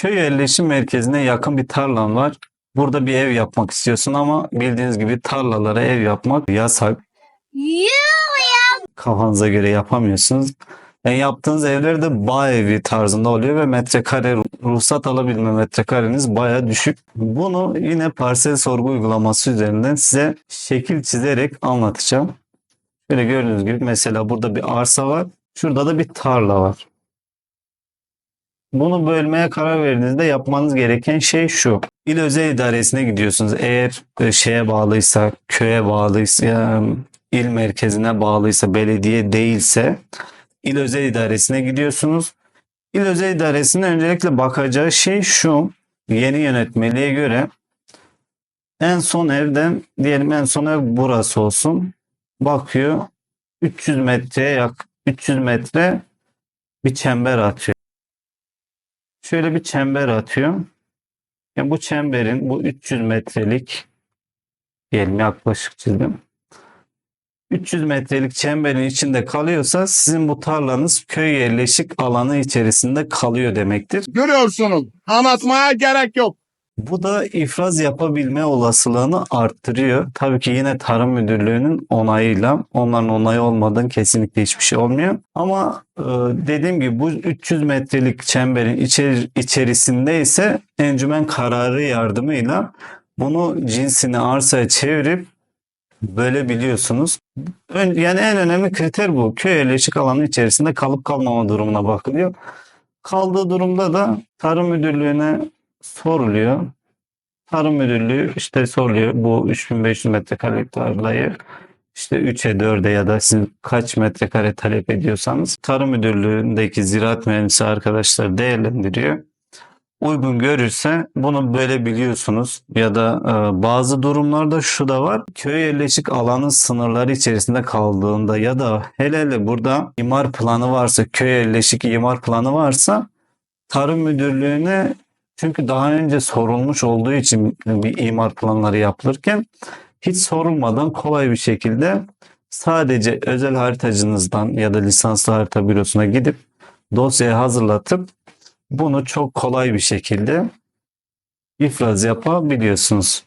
Köy yerleşim merkezine yakın bir tarlan var. Burada bir ev yapmak istiyorsun ama bildiğiniz gibi tarlalara ev yapmak yasak. Kafanıza göre yapamıyorsunuz. Yani yaptığınız evler de bağ evi tarzında oluyor ve metrekare ruhsat alabilme metrekareniz baya düşük. Bunu yine parsel sorgu uygulaması üzerinden size şekil çizerek anlatacağım. Böyle gördüğünüz gibi mesela burada bir arsa var. Şurada da bir tarla var. Bunu bölmeye karar verdiğinizde yapmanız gereken şey şu. İl özel idaresine gidiyorsunuz. Eğer e, şeye bağlıysa, köye bağlıysa, il merkezine bağlıysa, belediye değilse il özel idaresine gidiyorsunuz. İl özel idaresinin öncelikle bakacağı şey şu. Yeni yönetmeliğe göre en son evden diyelim en son ev burası olsun. Bakıyor 300 metreye yak 300 metre bir çember atıyor. Şöyle bir çember atıyor. Yani bu çemberin bu 300 metrelik diyelim yaklaşık çizdim. 300 metrelik çemberin içinde kalıyorsa sizin bu tarlanız köy yerleşik alanı içerisinde kalıyor demektir. Görüyorsunuz. Anlatmaya gerek yok. Bu da ifraz yapabilme olasılığını arttırıyor. Tabii ki yine Tarım Müdürlüğü'nün onayıyla. Onların onayı olmadan kesinlikle hiçbir şey olmuyor. Ama e, dediğim gibi bu 300 metrelik çemberin içeri, içerisinde ise encümen kararı yardımıyla bunu cinsini arsaya çevirip bölebiliyorsunuz. Yani en önemli kriter bu. Köy yerleşik alanı içerisinde kalıp kalmama durumuna bakılıyor. Kaldığı durumda da Tarım Müdürlüğü'ne soruluyor. Tarım Müdürlüğü işte soruyor bu 3500 metrekare tarlayı işte 3'e 4'e ya da siz kaç metrekare talep ediyorsanız Tarım Müdürlüğü'ndeki ziraat mühendisi arkadaşlar değerlendiriyor. Uygun görürse bunu bölebiliyorsunuz ya da e, bazı durumlarda şu da var. Köy yerleşik alanın sınırları içerisinde kaldığında ya da hele hele burada imar planı varsa, köy yerleşik imar planı varsa Tarım Müdürlüğü'ne çünkü daha önce sorulmuş olduğu için bir imar planları yapılırken hiç sorulmadan kolay bir şekilde sadece özel haritacınızdan ya da lisanslı harita bürosuna gidip dosyayı hazırlatıp bunu çok kolay bir şekilde ifraz yapabiliyorsunuz.